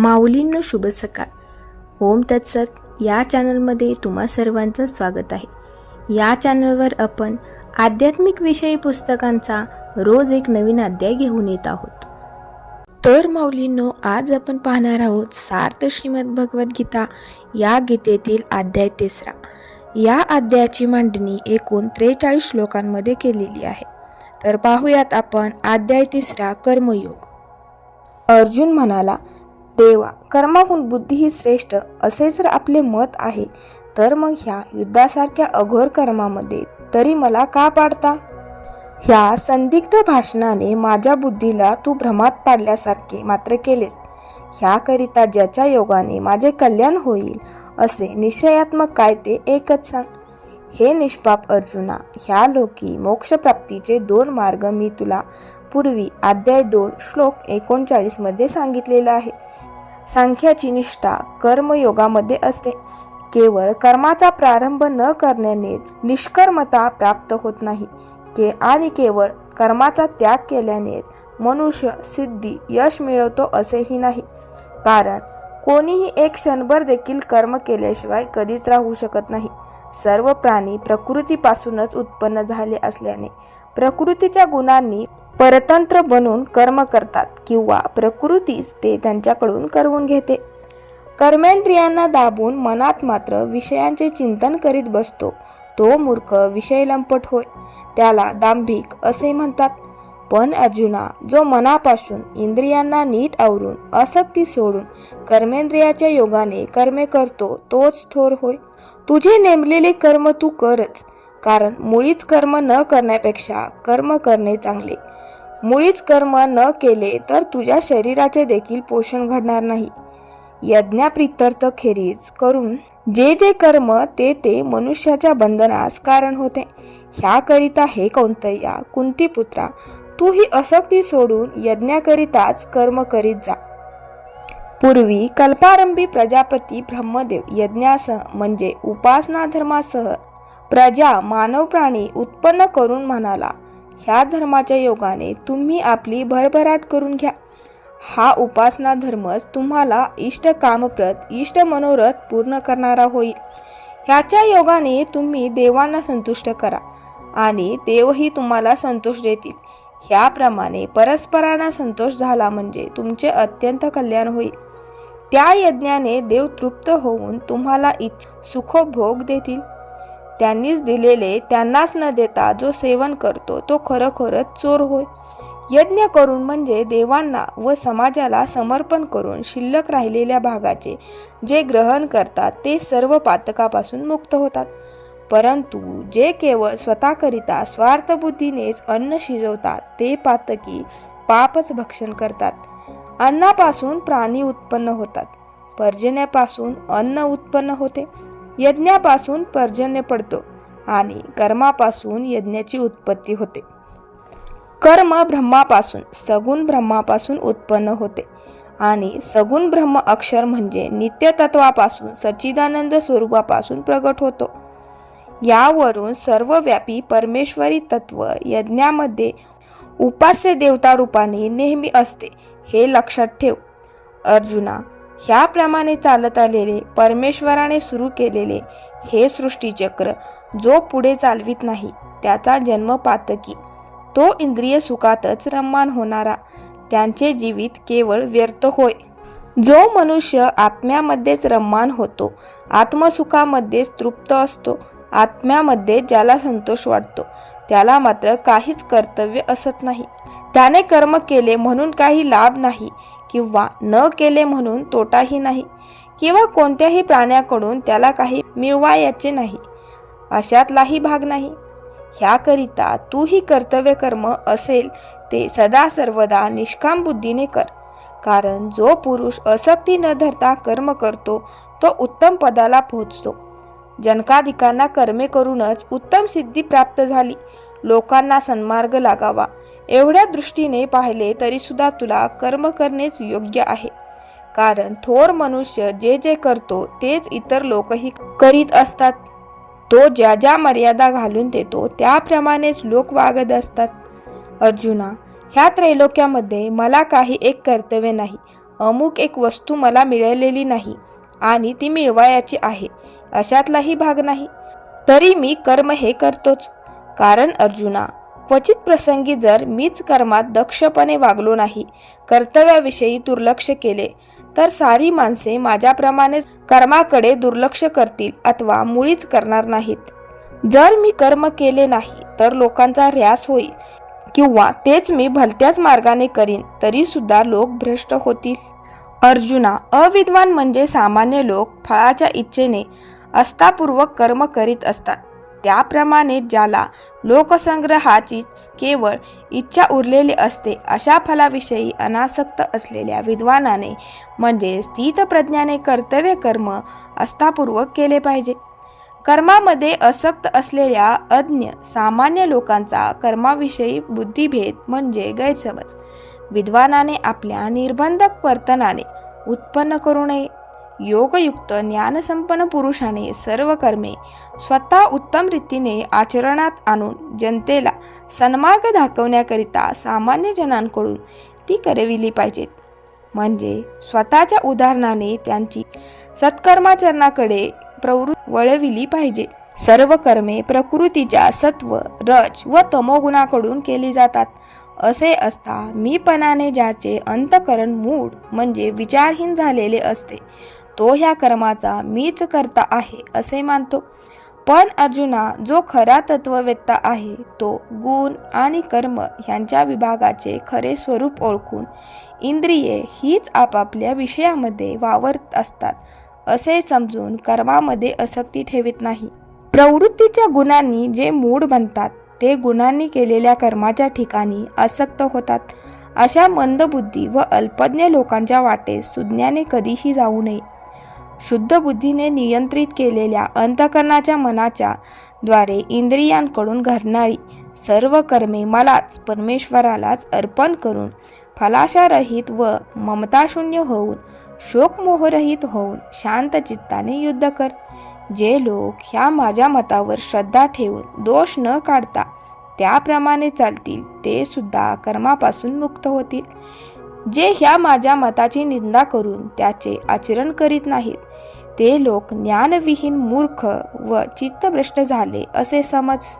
माऊलींनो शुभ सकाळ. ओम तत्सत. या चॅनलमध्ये तुम्हा सर्वांचं स्वागत आहे. या चॅनलवर आपण आध्यात्मिक विषयी पुस्तकांचा रोज एक नवीन अध्याय घेऊन येत आहोत. तर माऊलींनो आज आपण पाहणार आहोत सार्थ श्रीमद भगवद्गीता या गीतेतील अध्याय तिसरा. या अध्यायाची मांडणी एकूण त्रेचाळीस श्लोकांमध्ये केलेली आहे. तर पाहूयात आपण अध्याय तिसरा कर्मयोग. अर्जुन म्हणाला देवा कर्माहून बुद्धी ही श्रेष्ठ असे जर आपले मत आहे तर मग ह्या युद्धासारख्या अघोर कर्मामध्ये तरी मला का पाडता? ह्या संदिग्ध भाषणाने माझ्या बुद्धीला तू भ्रमात पाडल्यासारखे मात्र केलेस. ह्याकरिता ज्याच्या योगाने माझे कल्याण होईल असे निश्चयात्मक काय ते एकच सांग. हे निष्पाप अर्जुना ह्या लोकी मोक्षप्राप्तीचे दोन मार्ग मी तुला पूर्वी अध्याय दोन श्लोक एकोणचाळीसमध्ये सांगितलेला आहे. सांख्याची निष्ठा कर्मयोगामध्ये असते. केवळ कर्माचा प्रारंभ न करण्यानेच निष्कर्मता प्राप्त होत नाही. के आणि केवळ कर्माचा त्याग केल्यानेच मनुष्य सिद्धी यश मिळवतो असेही नाही. कारण कोणीही एक क्षणभर देखील कर्म केल्याशिवाय कधीच राहू शकत नाही. सर्व प्राणी प्रकृतीपासूनच उत्पन्न झाले असल्याने प्रकृतीच्या गुणांनी परतंत्र बनून कर्म करतात किंवा प्रकृतीच ते त्यांच्याकडून करवून घेते. कर्मेंद्रियांना दाबून मनात मात्र विषयांचे चिंतन करीत बसतो. तो मूर्ख विषय लंपट होय. त्याला दांभिक असे म्हणतात. पण अर्जुना जो मनापासून इंद्रियांना नीट आवरून आसक्ती सोडून कर्मेंद्रियाच्या योगाने कर्मे करतो तोच थोर होय. तुझे नेमलेले कर्म तू करच कारण मुळीच कर्म न करण्यापेक्षा कर्म करणे चांगले. मुळीच कर्म न केले तर तुझ्या शरीराचे देखील पोषण घडणार नाही. यज्ञाप्रित्यर्थ खेरीज करून जे जे कर्म ते ते मनुष्याच्या बंधनास कारण होते. ह्याकरिता हे कौंतय्या कुंतीपुत्रा तू ही असक्ती सोडून यज्ञाकरिताच कर्म करीत जा. पूर्वी कल्पारंभी प्रजापती ब्रह्मदेव यज्ञासह म्हणजे उपासना धर्मासह प्रजा मानव प्राणी उत्पन्न करून म्हणाला ह्या धर्माच्या योगाने तुम्ही आपली भरभराट करून घ्या. हा उपासना धर्मच तुम्हाला इष्ट कामप्रत इष्ट मनोरथ पूर्ण करणारा होईल. ह्याच्या योगाने तुम्ही देवांना संतुष्ट करा आणि देवही तुम्हाला संतोष देतील. ह्याप्रमाणे परस्परांना संतोष झाला म्हणजे तुमचे अत्यंत कल्याण होईल. त्या यज्ञाने देव तृप्त होऊन तुम्हाला इच्छ सुखभोग देतील. त्यांनीच दिलेले त्यांनाच न देता जो सेवन करतो तो खरोखरच चोर होय. यज्ञ करून म्हणजे देवांना व समाजाला समर्पण करून शिल्लक राहिलेल्या भागाचे जे ग्रहण करतात ते सर्व पातकापासून मुक्त होतात. परंतु जे केवळ स्वतःकरिता स्वार्थबुद्धीनेच अन्न शिजवतात ते पातकी पापच भक्षण करतात. अन्नापासून प्राणी उत्पन्न होतात. पर्जन्यापासून अन्न उत्पन्न होते. यज्ञापासून पर्जन्य पडतो आणि कर्मापासून यज्ञाची उत्पत्ती होते. कर्म ब्रह्मापासून सगुण ब्रह्मापासून उत्पन्न होते. आणि सगुण ब्रह्म अक्षर म्हणजे नित्यतत्वापासून सच्चिदानंद स्वरूपापासून प्रगट होतो. यावरून सर्वव्यापी परमेश्वरी तत्व यज्ञामध्ये उपास्य देवता रूपाने नेहमी असते. हे लक्षात ठेव. अर्जुना ह्याप्रमाणे चालत आलेले परमेश्वराने सुरू केलेले हे सृष्टीचक्र जो पुढे चालवित नाही त्याचा जन्म पातकी. तो इंद्रिय सुखातच रम्मान होणारा त्यांचे जीवित केवळ व्यर्थ होय. जो मनुष्य आत्म्यामध्येच रम्मान होतो आत्मसुखामध्येच तृप्त असतो आत्म्यामध्ये ज्याला संतोष वाटतो त्याला मात्र काहीच कर्तव्य असत नाही. त्याने कर्म केले म्हणून काही लाभ नाही किंवा न केले म्हणून तोटाही नाही किंवा कोणत्याही प्राण्याकडून त्याला काही मिळवायचे नाही. अशातलाही भाग नाही. ह्याकरिता तू ही कर्तव्य कर्म असेल ते सदा सर्वदा निष्काम बुद्धीने कर. कारण जो पुरुष असक्ती न धरता कर्म करतो तो उत्तम पदाला पोहोचतो. जनकाधिकांना कर्मे करूनच उत्तम सिद्धी प्राप्त झाली. लोकांना सन्मार्ग लागावा. एवढ्या दृष्टीने पाहिले तरी सुद्धा तुला कर्म करणेच योग्य आहे. कारण थोर मनुष्य जे जे करतो तेच इतर लोकही करीत असतात. तो ज्या ज्या मर्यादा घालून देतो त्याप्रमाणेच लोक वागत असतात. अर्जुना ह्या त्रैलोक्यामध्ये मला काही एक कर्तव्य नाही. अमुक एक वस्तू मला मिळालेली नाही आणि ती मिळवायची आहे. अशातलाही भाग नाही. तरी मी कर्म हे करतोच. कारण अर्जुना क्वचित प्रसंगी जर मीच कर्मात दक्षपणे वागलो नाही कर्तव्याविषयी दुर्लक्ष केले तर सारी माणसे माझ्याप्रमाणेच कर्माकडे दुर्लक्ष करतील अथवा मुळीच करणार नाहीत. जर मी कर्म केले नाही तर लोकांचा ऱ्यास होईल किंवा तेच मी भलत्याच मार्गाने करीन तरी सुद्धा लोक भ्रष्ट होतील. अर्जुना अविद्वान म्हणजे सामान्य लोक फळाच्या इच्छेने अस्तापूर्वक कर्म करीत असतात. त्याप्रमाणे ज्याला लोकसंग्रहाचीच केवळ इच्छा उरलेली असते अशा फलाविषयी अनासक्त असलेल्या विद्वानाने म्हणजे स्थितप्रज्ञाने कर्तव्य कर्म अस्तापूर्वक केले पाहिजे. कर्मामध्ये असक्त असलेल्या अज्ञ सामान्य लोकांचा कर्माविषयी बुद्धिभेद म्हणजे गैरसमज. विद्वानाने आपल्या निर्बंधक वर्तनाने उत्पन्न करू नये. योगयुक्त ज्ञानसंपन्न पुरुषाने सर्व कर्मे स्वतः उत्तम रीतीने आचरणात आणून जनतेला सन्मार्ग दाखवण्याकरिता सामान्य जनांकडून ती करविली पाहिजेत. म्हणजे स्वतःच्या उदाहरणाने त्यांची सत्कर्माचरणाकडे प्रवृत्त वळविली पाहिजे. सर्व कर्मे प्रकृतीच्या सत्व रज व तमोगुणाकडून केली जातात. असे असता मीपणाने ज्याचे अंतकरण मूड म्हणजे विचारहीन झालेले असते तो ह्या कर्माचा मीच करता आहे असे मानतो. पण अर्जुना जो खरा तत्ववेत्ता आहे तो गुण आणि कर्म ह्यांच्या विभागाचे खरे स्वरूप ओळखून इंद्रिये हीच आपापल्या विषयामध्ये वावरत असतात असे समजून कर्मामध्ये आसक्ती ठेवित नाही. प्रवृत्तीच्या गुणांनी जे मूड बनतात ते गुणांनी केलेल्या कर्माच्या ठिकाणी आसक्त होतात. अशा मंदबुद्धी व अल्पज्ञ लोकांच्या वाटेस सुज्ञाने कधीही जाऊ नये. शुद्ध बुद्धीने नियंत्रित केलेल्या अंतकरणाच्या मनाच्या द्वारे इंद्रियांकडून घडणारी सर्व कर्मे मलाच परमेश्वरालाच अर्पण करून फलाशारहित व ममताशून्य होऊन शोकमोहरहित होऊन शांत चित्ताने युद्ध कर. जे लोक ह्या माझ्या मतावर श्रद्धा ठेवून दोष न काढता त्याप्रमाणे चालतील ते सुद्धा कर्मापासून मुक्त होतील. जे ह्या माझ्या मताची निंदा करून त्याचे आचरण करीत नाहीत. ते लोक ज्ञानविहीन मूर्ख व चित्तभ्रष्ट झाले असे समज.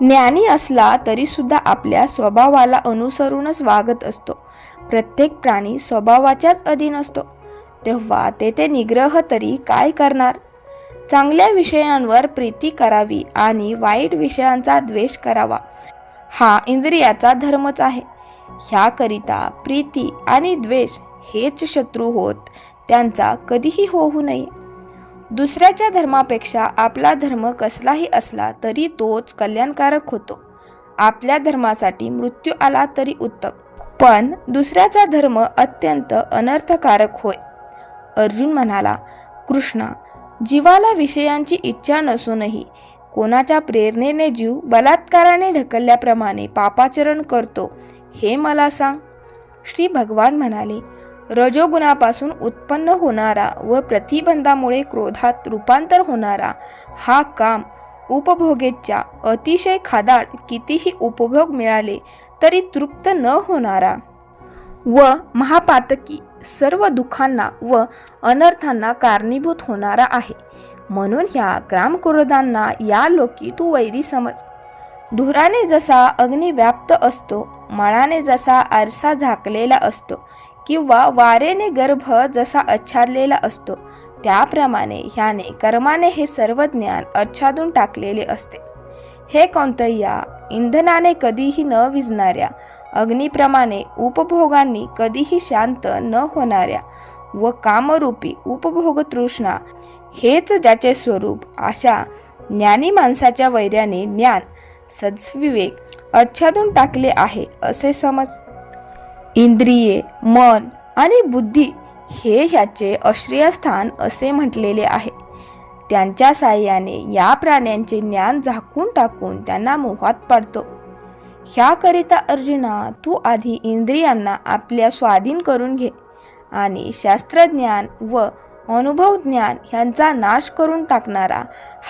ज्ञानी असला तरीसुद्धा आपल्या स्वभावाला अनुसरूनच वागत असतो. प्रत्येक प्राणी स्वभावाच्याच अधीन असतो. तेव्हा तेथे निग्रह तरी काय करणार? चांगल्या विषयांवर प्रीती करावी आणि वाईट विषयांचा द्वेष करावा. हा इंद्रियाचा धर्मच आहे. ह्याकरिता प्रीती आणि द्वेष हेच शत्रू होत त्यांचा कधीही होऊ नये. दुसऱ्याच्या धर्मापेक्षा आपला धर्म कसलाही असला तरी तोच कल्याणकारक होतो. आपल्या धर्मासाठी मृत्यू आला तरी उत्तम. पण दुसऱ्याचा धर्म अत्यंत अनर्थकारक होय. अर्जुन म्हणाला कृष्णा जीवाला विषयांची इच्छा नसूनही कोणाच्या प्रेरणेने जीव बलात्काराने ढकलल्याप्रमाणे पापाचरण करतो हे मला सांग. श्री भगवान म्हणाले रजोगुणापासून उत्पन्न होणारा व प्रतिबंधामुळे क्रोधात रूपांतर होणारा हा काम उपभोगेच्या अतिशय खादाड कितीही उपभोग मिळाले तरी तृप्त न होणारा. व महापातकी सर्व दुःखांना व अनर्थांना कारणीभूत होणारा आहे. म्हणून ह्या ग्रामक्रोधांना या लोकी तू वैरी समज. धुराने जसा अग्नी व्याप्त असतो मळाने जसा आरसा झाकलेला असतो किंवा वारेने गर्भ जसा आच्छादलेला असतो त्याप्रमाणे ह्याने कर्माने हे सर्व ज्ञान आच्छादून टाकलेले असते. हे कोणतय्या इंधनाने कधीही न विजणाऱ्या अग्निप्रमाणे उपभोगांनी कधीही शांत न होणाऱ्या व कामरूपी उपभोग तृष्णा हेच ज्याचे स्वरूप अशा ज्ञानी माणसाच्या वैर्याने ज्ञान सद्विवेक आच्छादून टाकले आहे असे समज. इंद्रिये मन आणि बुद्धी हे ह्याचे अश्रयस्थान असे म्हटलेले आहे. त्यांच्या साह्याने या प्राण्यांचे ज्ञान झाकून टाकून त्यांना मोहात पाडतो. ह्याकरिता अर्जुना तू आधी इंद्रियांना आपल्या स्वाधीन करून घे आणि शास्त्रज्ञान व अनुभव ज्ञान ह्यांचा नाश करून टाकणारा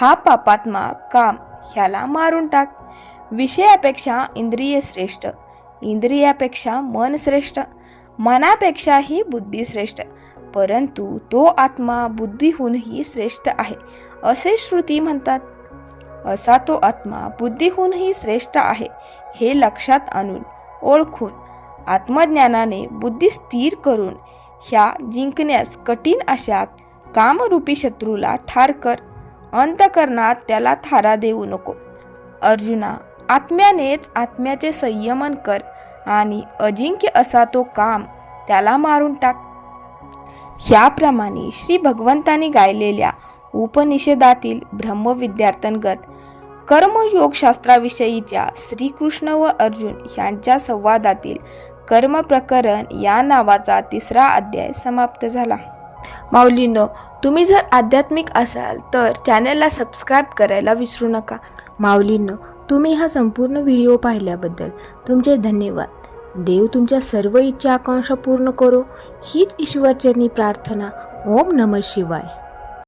हा पापात्मा काम ह्याला मारून टाक. विषयापेक्षा इंद्रिय श्रेष्ठ. इंद्रियापेक्षा मन श्रेष्ठ. मनापेक्षाही बुद्धी श्रेष्ठ. परंतु तो आत्मा बुद्धीहूनही श्रेष्ठ आहे असे श्रुती म्हणतात. असा तो आत्मा बुद्धीहूनही श्रेष्ठ आहे हे लक्षात आणून ओळखून आत्मज्ञानाने बुद्धी स्थिर करून ह्या जिंकण्यास कठीण अशा कामरूपी शत्रूला ठार कर. अंतकरणात त्याला थारा देऊ नको. अर्जुना आत्म्यानेच आत्म्याचे संयमन कर आणि अजिंक्य असा तो काम त्याला मारून टाक. ह्याप्रमाणे श्री भगवंतांनी गायलेल्या उपनिषदातील ब्रह्मविद्यार्थंगत कर्मयोगशास्त्राविषयीच्या श्रीकृष्ण व अर्जुन यांच्या संवादातील कर्मप्रकरण या नावाचा तिसरा अध्याय समाप्त झाला. माऊलींनो तुम्ही जर आध्यात्मिक असाल तर चॅनलला सबस्क्राईब करायला विसरू नका. माऊलींनो तुम्ही हा संपूर्ण व्हिडिओ पाहिल्याबद्दल तुमचे धन्यवाद. देव तुमच्या सर्व इच्छा आकांक्षा पूर्ण करो. हीच ईश्वरचरणी प्रार्थना. ओम नम शिवाय.